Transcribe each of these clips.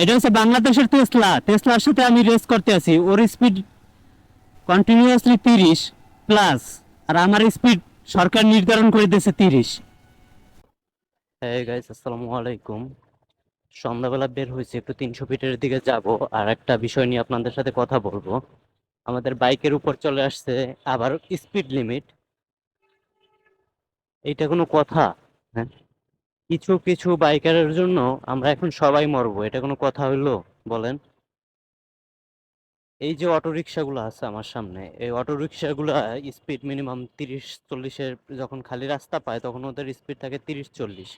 এটা হচ্ছে বাংলাদেশের টেসলা টেসলার সাথে আমি রেস করতে আছি। ওর স্পিড কন্টিনিউয়াসলি তিরিশ প্লাস আর আমার স্পিড সরকার নির্ধারণ করে দিয়েছে তিরিশ। হ্যাঁ গাইস আসসালামু আলাইকুম। সন্ধ্যাবেলা বের হয়েছে, একটু তিনশো ফিটের দিকে যাব। আর একটা বিষয় নিয়ে আপনাদের সাথে কথা বলব। আমাদের বাইকের উপর চলে আসছে আবার স্পিড লিমিট এইটা কোনো কথা? হ্যাঁ। কিছু কিছু বাইকারের জন্য আমরা এখন সবাই মরবো। এটা কোনো কথা হইল? বলেন। এই যে অটো রিক্সাগুলো আছে আমার সামনে, এই অটো রিক্সাগুলো স্পিড মিনিমাম তিরিশ, চল্লিশের যখন খালি রাস্তা পায়, তখন ওদের স্পিড থাকে তিরিশ, চল্লিশ।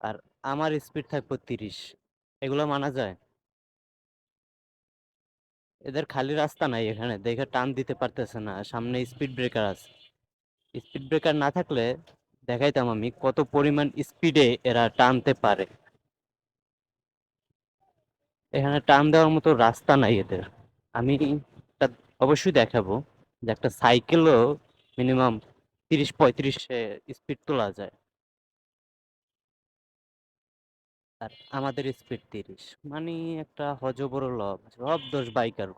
আর আমার স্পিড থাকব তিরিশ। এগুলো মানা যায়? এদের খালি রাস্তা নাই এখানে, দেখে টান দিতে পারতেছে না। সামনে স্পিড ব্রেকার আছে। স্পিড ব্রেকার না থাকলে দেখাইতাম আমি কত পরিমাণ স্পিডে এরা টানতে পারে। এখানে টান দেওয়ার মতো রাস্তা নাই এদের। আমি অবশ্যই দেখাবো যে একটা সাইকেলও মিনিমাম তিরিশ পঁয়ত্রিশে স্পিড তোলা যায়। আর আমাদের স্পিড তিরিশ। মানে একটা হজবড় লব, সব দোষ বাইকার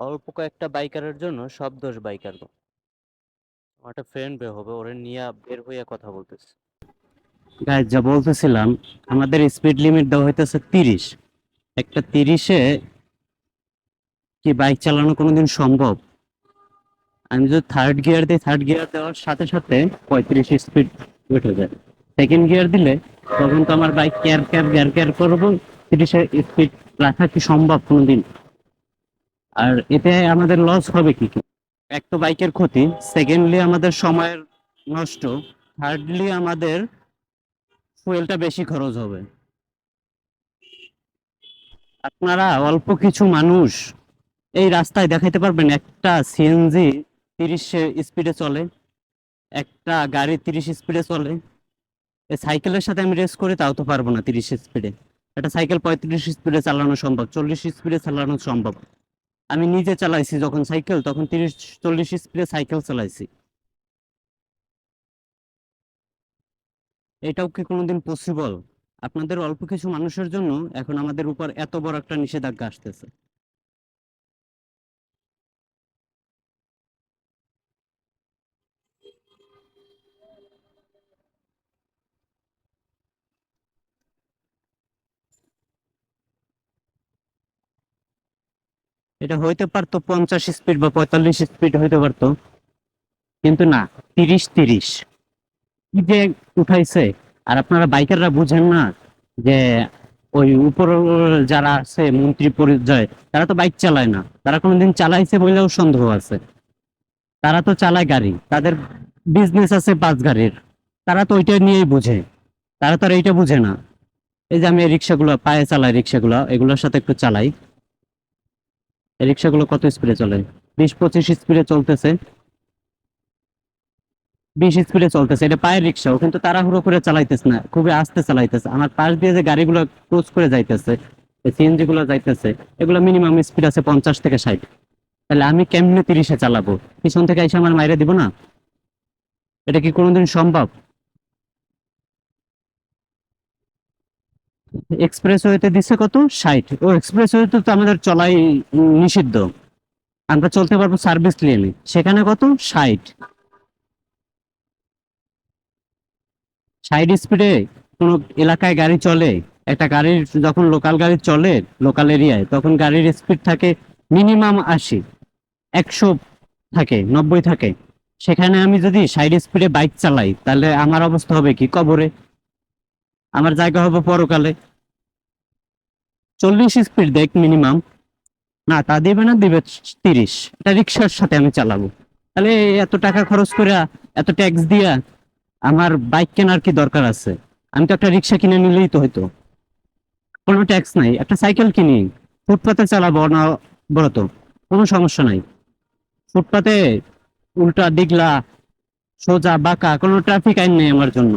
অল্প কয়েকটা বাইকারের জন্য সব দোষ বাইকার আমার ফ্রেন্ড বের হবে, ওরে নিয়ে বের হইয়া কথা বলতেছে। গাইজ যা বলতেছিলাম, আমাদের স্পিড লিমিট দেওয়া হইতেছে তিরিশ। একটা তিরিশে কি বাইক চালানো কোনোদিন সম্ভব? আমি যদি থার্ড গিয়ার দিই থার্ড গিয়ার দেওয়ার সাথে সাথে পঁয়ত্রিশ স্পিড উঠে যায়। সেকেন্ড গিয়ার দিলে তখন তো আমার bike care care gear care করব, তিরিশের স্পিড রাখা কি সম্ভব কোনোদিন? আর এতে আমাদের লস হবে কি কি? এক তো বাইকের ক্ষতি সেকেন্ডলি আমাদের সময়ের নষ্ট থার্ডলি আমাদের ফুয়েলটা বেশি খরচ হবে। আপনারা অল্প কিছু মানুষ এই রাস্তায় দেখাইতে পারবেন, একটা সিএনজি তিরিশ স্পিডে চলে, একটা গাড়ি তিরিশ স্পিডে চলে। এই সাইকেলের সাথে আমি রেস করি তাও তো পারব না তিরিশ স্পিডে একটা সাইকেল পঁয়ত্রিশ স্পিডে চালানো সম্ভব, চল্লিশ স্পিডে চালানো সম্ভব। আমি নিজে চালাইছি যখন সাইকেল তখন তিরিশ, চল্লিশ স্পিডে সাইকেল চালাইছি। এটাও কি কোনোদিন পসিবল আপনাদের অল্প কিছু মানুষের জন্য এখন আমাদের উপর এত বড় একটা নিষেধাজ্ঞা আসতেছে। এটা হইতে পারতো পঞ্চাশ স্পিড বা পঁয়তাল্লিশ স্পিড হইতে পারতো। কিন্তু না, তিরিশ তিরিশ। কি যে উঠাইছে? আর আপনারা বাইকাররা বুঝেন না যে ওই উপর যারা আছে, মন্ত্রী পর্যায়ে তারা তো বাইক চালায় না। তারা কোনোদিন চালাইছে বলেও সন্দেহ আছে। তারা তো চালায় গাড়ি। তাদের বিজনেস আছে বাস গাড়ির। তারা তো ওইটা নিয়েই বুঝে। তারা তো আর এইটা বুঝে না। এই যে আমি রিক্সাগুলো, পায়ে চালাই রিক্সাগুলো, এগুলোর সাথে একটু চালাই। রিক্সাগুলো কত স্পিডে চলে? বিশ পঁচিশ স্পিডে চলতেছে। বিশ স্পিডে চলতেছে। এটা পায়ের রিক্সাও, কিন্তু তাড়াহুড়ো করে চালাইতেছে না। খুবই আস্তে চালাইতেছে। আমার পাশ দিয়ে যে গাড়িগুলো ক্রস করে যাইতেছে সিএনজি গুলো যাইতেছে, এগুলো মিনিমাম স্পিড আছে পঞ্চাশ থেকে ষাট। তাহলে আমি কেমনে তিরিশে চালাবো? পিছন থেকে এসে আমার মাইরে দিব না? এটা কি কোনোদিন সম্ভব? এক্সপ্রেস ওয়েতে দিচ্ছে কত? ষাট। ও এক্সপ্রেস ওয়েতে তো আমাদের চলাই নিষিদ্ধ। আমরা চলতে পারব সার্ভিস লেনে সেখানে কত? ষাট। ষাট স্পিডে কোনো এলাকায় গাড়ি চলে, একটা গাড়ির যখন লোকাল গাড়ি চলে লোকাল এরিয়ায় তখন গাড়ির স্পিড থাকে মিনিমাম আশি। একশো থাকে, নব্বই থাকে। সেখানে আমি যদি ষাট স্পিডে বাইক চালাই, তাহলে আমার অবস্থা হবে কি? কবরে। আমার জায়গা হবে পরকালে। চল্লিশ স্পিড দেখ মিনিমাম না, তা দিবে না, দিবে তিরিশ। এটা রিক্সার সাথে আমি চালাবো। তাহলে এত টাকা খরচ করে, এত ট্যাক্স দিয়া আমার বাইক কেনার কি দরকার আছে? আমি তো একটা রিক্সা কিনে নিলেই তো হয়তো কোনো ট্যাক্স নাই। একটা সাইকেল কিনি। ফুটপাতে চালাবো না বলতো কোনো সমস্যা নাই। ফুটপাতে উল্টা, ডিগলা, সোজা, বাঁকা, কোনো ট্রাফিক আইন নেই আমার জন্য।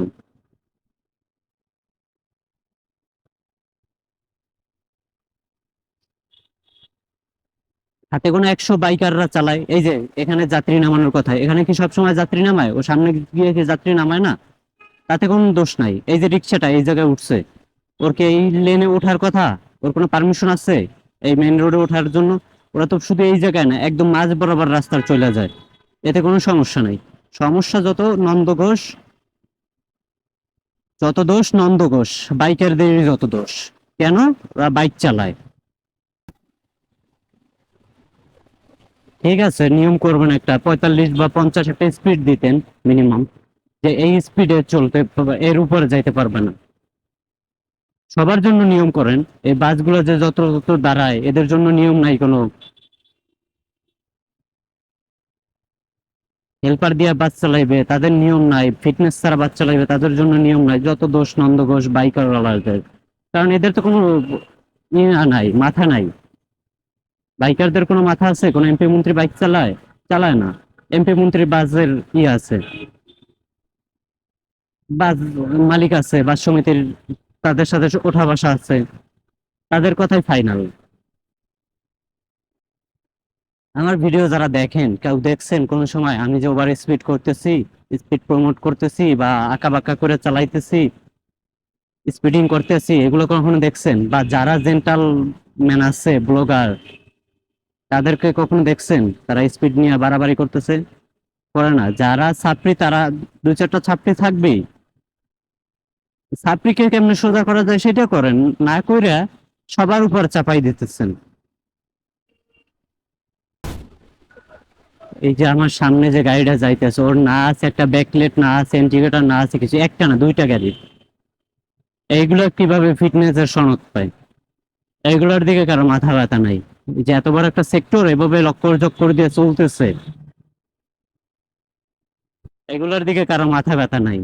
হাতে কোনো একশো বাইকাররা চালায়। এই যে, এখানে যাত্রী নামানোর কথা। এখানে কি সবসময় যাত্রী নামায়? ও সামনে গিয়ে কি যাত্রী নামায় না? তাতে কোনো দোষ নাই। এই যে রিক্সাটা এই জায়গায় উঠছে। ওর কি এই লেনে ওঠার কথা? ওর কোনো পারমিশন আছে এই মেন রোডে ওঠার জন্য? ওরা তো শুধু এই জায়গায় না, একদম মাঝ বরাবর রাস্তায় চলে যায়। এতে কোনো সমস্যা নাই। সমস্যা যত নন্দ ঘোষ, যত দোষ নন্দ ঘোষ, বাইকারদেরই যত দোষ। কেন? ওরা বাইক চালায়। ঠিক আছে, নিয়ম করবেন একটা পঁয়তাল্লিশ বা পঞ্চাশ একটা স্পিড দিতেন মিনিমাম যে এই স্পিডে চলতে এর উপরে যাইতে পারবে না। সবার জন্য নিয়ম করেন, এই বাসগুলো যে যত যত দাঁড়ায়, এদের জন্য নিয়ম নাই কোনো। হেল্পার দিয়ে বাস চালাইবে, তাদের নিয়ম নাই ফিটনেস ছাড়া বাস চালাইবে, তাদের জন্য নিয়ম নাই, যত দোষ, নন্দ ঘোষ বাইকার কারণ এদের তো কোনো ইয়ে নাই, মাথা নাই। বাইকারদের কোনো মাথা আছে? কোনো এমপি মন্ত্রী বাইক চালায়? চালায় না। এমপি মন্ত্রী বাসের ই আছে। বাস মালিক আছে, বাস সমিতির তাদের সাথে ওঠা বসা আছে। তাদের কথাই ফাইনাল আমার ভিডিও যারা দেখেন, কেউ দেখছেন কোন সময়, আমি যে ওভার স্পিড করতেছি স্পিড প্রমোট করতেছি বা আঁকা বাঁকা করে চালাইতেছি স্পিডিং করতেছি, এগুলো কখনো দেখছেন? বা যারা জেন্টাল ম্যান আছে ব্লগার তাদেরকে কখনো দেখছেন? তারা স্পিড নিয়ে বাড়াবাড়ি করতেছে? করে না। যারা ছাত্রী, তারা দু চারটা ছাত্রী থাকবেই। ছাত্রীকে কেমনে সোজা করা যায় সেটা করেন। না কইরা সবার উপর চাপাই দিতেছেন। এই যে আমার সামনে যে গাড়িটা যাইতেছে, ওর না আছে একটা ব্যাকলেট না আছে ইন্ডিকেটর না আছে কিছু, একটা না, দুইটা গাড়ি। এইগুলো কীভাবে ফিটনেস এর সনদ পায়? এইগুলোর দিকে কারও মাথা ব্যথা নাই। যে এত বড় একটা সেক্টর এভাবে লক্কর করে দিয়ে চলতেছে, এগুলোর দিকে কারও মাথা ব্যথা নাই।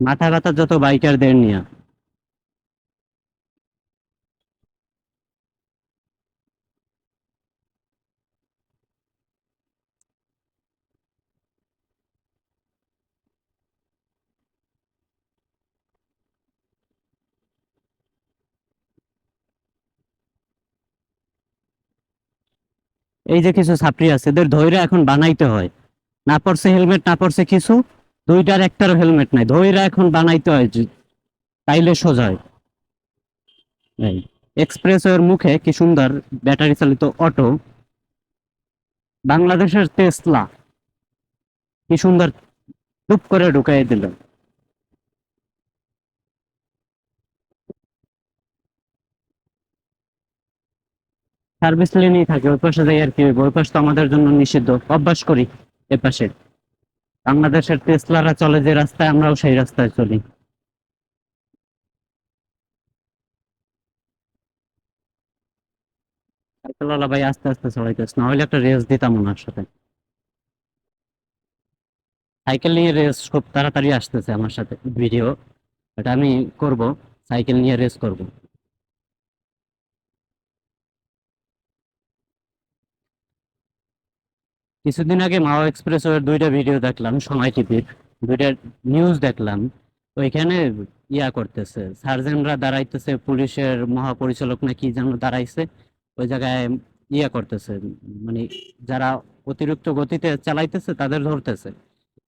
মাথা ব্যথা যত বাইকারদের নিয়ে। এই যে কিছু ছাত্রী আছে, এদের ধৈর্য এখন বানাইতে হয়। না পড়ছে হেলমেট, না পড়ছে কিছু, দুইটার একটারও হেলমেট নাই। ধৈর্য এখন বানাইতে হয় তাইলে সোজা এক্সপ্রেস এর মুখে কি সুন্দর ব্যাটারি চালিত অটো। বাংলাদেশের তেসলা, কি সুন্দর টুপ করে ঢুকাই দিল। সার্ভিস লেনেই থাকে, ওই পাশে যাই আর কি। ওই পাশ তো আমাদের জন্য নিষিদ্ধ। অভ্যাস করি এ পাশে। বাংলাদেশের টেসলারা চলে যে রাস্তায়, আমরাও সেই রাস্তায় চলি। সাইকেলওয়ালা ভাই আস্তে আস্তে চলাইতেছে, না হলে একটা রেস দিতাম ওনার সাথে। সাইকেল নিয়ে রেস খুব তাড়াতাড়ি আসতেছে আমার সাথে, ভিডিও। এটা আমি করব, সাইকেল নিয়ে রেস করব। কিছুদিন আগে মাও এক্সপ্রেস ওয়ের দুইটা ভিডিও দেখলাম, সময় টিভির দুইটা নিউজ দেখলাম। ওইখানে ইয়া করতেছে, সার্জেনরা দাঁড়াইতেছে, পুলিশের মহাপরিচালক না কি যেন দাঁড়াইছে, ওই জায়গায় ইয়া করতেছে মানে যারা অতিরিক্ত গতিতে চালাইতেছে তাদের ধরতেছে।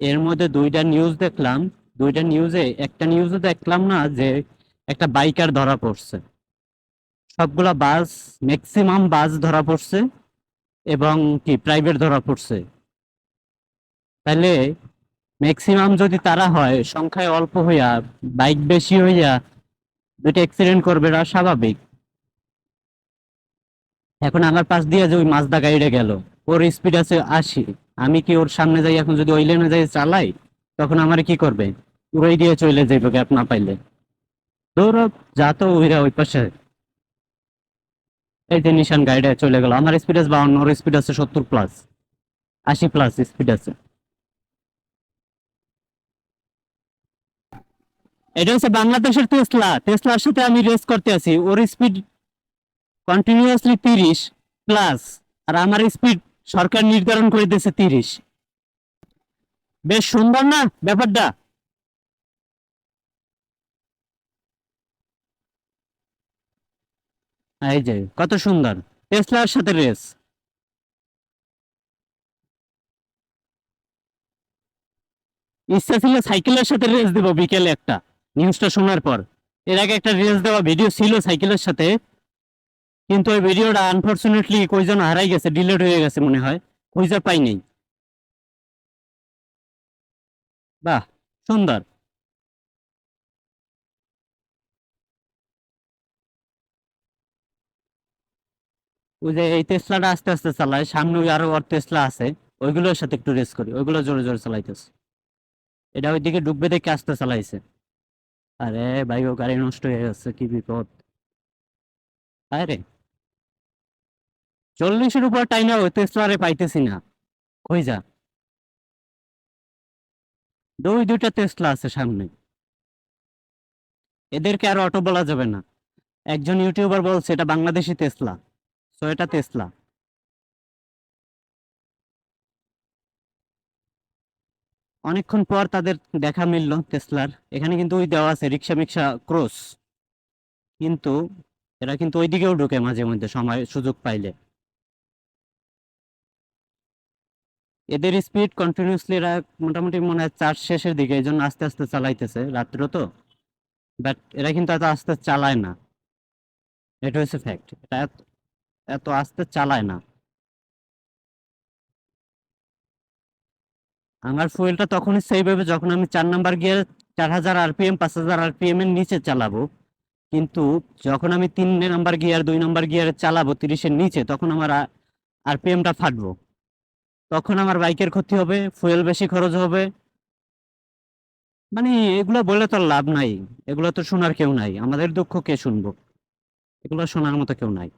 এর মধ্যে দুইটা নিউজ দেখলাম, দুইটা নিউজে একটা নিউজে দেখলাম না যে একটা বাইকার ধরা পড়ছে। সবগুলা বাস ম্যাক্সিমাম বাস ধরা পড়ছে। এবং কি প্রাইভেট ধরা পড়ছে। তাহলে ম্যাক্সিমাম যদি তারা হয়, সংখ্যায় অল্প হইয়া বাইক বেশি হইয়া দুইটা অ্যাক্সিডেন্ট করবে, এটা স্বাভাবিক। এখন আমার পাশ দিয়ে যে ওই মাজদা গাড়িটা গেল, ওর স্পিড আছে আশি। আমি কি ওর সামনে যাই, এখন যদি ওই লেনে যাই, চালাই, তখন আমার কি করবে? উড়াই দিয়ে চলে যাইবে গ্যাপ না পাইলে। দৌড় যা তো ওইরা ওই পাশে। এই যে নিশান গাড়িটা চলে গেল। আমার স্পিড আছে বাউন্ন, ওর স্পিড আছে সত্তর প্লাস আশি প্লাস স্পিড আছে। এটা হচ্ছে বাংলাদেশের টেসলা টেসলার সাথে আমি রেস করতে আছি। ওর স্পিড কন্টিনিউয়াসলি তিরিশ প্লাস আর আমার স্পিড সরকার নির্ধারণ করে দিয়েছে তিরিশ। বেশ সুন্দর না ব্যাপারটা? এই যে, কত সুন্দর। টেসলার সাথে রেস। ইচ্ছা ছিল সাইকেলের সাথে রেস দিব বিকেলে একটা। নিউজটা শোনার পর। এর আগে একটা রিলস দেওয়া ভিডিও ছিল সাইকেলের সাথে। কিন্তু ওই ভিডিওটা আনফরচুনেটলি কই যেন হারাই গেছে ডিলিট হয়ে গেছে মনে হয়। খুঁজে পাই নেই। বাহ, সুন্দর। ওই যে এই টেসলাটা আস্তে আস্তে চালায়, সামনে আরও ওর টেসলা আছে, ওইগুলোর সাথে একটু রেস করি, ওইগুলো জোরে জোরে চালাইতেছে। এটা ওইদিকে ডুববে দেখে আস্তে চালাইছে। আরে ভাই, ও গাড়ি নষ্ট হয়ে যাচ্ছে, কি বিপদ। আরে। চল্লিশের উপর টাইমে ওই টেসলারে পাইতেছি না। কই যা। দুই, দুইটা টেসলা আছে সামনে। এদেরকে আর অটো বলা যাবে না। একজন ইউটিউবার বলছে, এটা বাংলাদেশি টেসলা সো এটা টেসলা অনেকক্ষণ পর তাদের দেখা মিললো টেসলার এখানে কিন্তু ওই দেওয়া আছে, রিক্সা মিক্সা ক্রস। কিন্তু এরা কিন্তু ওইদিকেও ঢোকে মাঝে মধ্যে, সময়, সুযোগ পাইলে। এদের স্পিড কন্টিনিউসলি এরা মোটামুটি মনে হয় চার্জ শেষের দিকে, এই জন্য আস্তে আস্তে চালাইতেছে রাত্র তো। বাট এরা কিন্তু এত আস্তে চালায় না। এটা হচ্ছে ফ্যাক্ট এটা এত- আস্তে চালায় না। আমার ফুয়েলটা তখনই সেভ হবে যখন আমি চার নাম্বার গিয়ার চার হাজার আরপিএম পাঁচ হাজার আরপিএম এর নিচে চালাবো। কিন্তু যখন আমি তিন নাম্বার গিয়ার দুই নাম্বার গিয়ারে চালাবো তিরিশের নিচে, তখন আমার আরপিএমটা ফাটবো। তখন আমার বাইকের ক্ষতি হবে ফুয়েল বেশি খরচ হবে। মানে এগুলো বলে তো লাভ নাই। এগুলো তো শোনার কেউ নাই। আমাদের দুঃখ কে শুনব? এগুলো শোনার মতো কেউ নাই।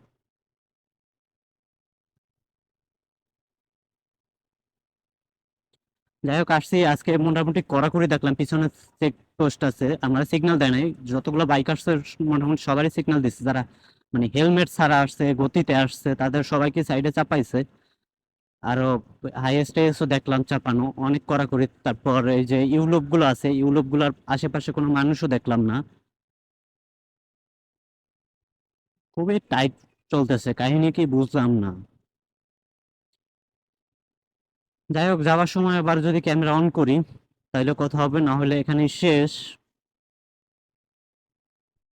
যাই হোক, আসছি। আজকে মোটামুটি কড়াকড়ি দেখলাম। পিছনে চেক পোস্ট আছে, আমরা সিগন্যাল দেয় নাই। যতগুলো বাইক আসছে, মোটামুটি সবারই সিগন্যাল দিচ্ছে যারা মানে হেলমেট ছাড়া আসছে, গতিতে আসছে, তাদের সবাইকে সাইডে চাপাইছে। আরও হাইয়েস্ট এসও দেখলাম চাপানো। অনেক কড়াকড়ি। তারপর এই যে ইউলোপগুলো আছে ইউলোপগুলোর আশেপাশে কোনো মানুষও দেখলাম না। খুবই টাইট চলতেছে। কাহিনী কি বুঝলাম না। যাই হোক, যাওয়ার সময় আবার যদি ক্যামেরা অন করি, তাহলে কথা হবে, না হলে এখানেই শেষ।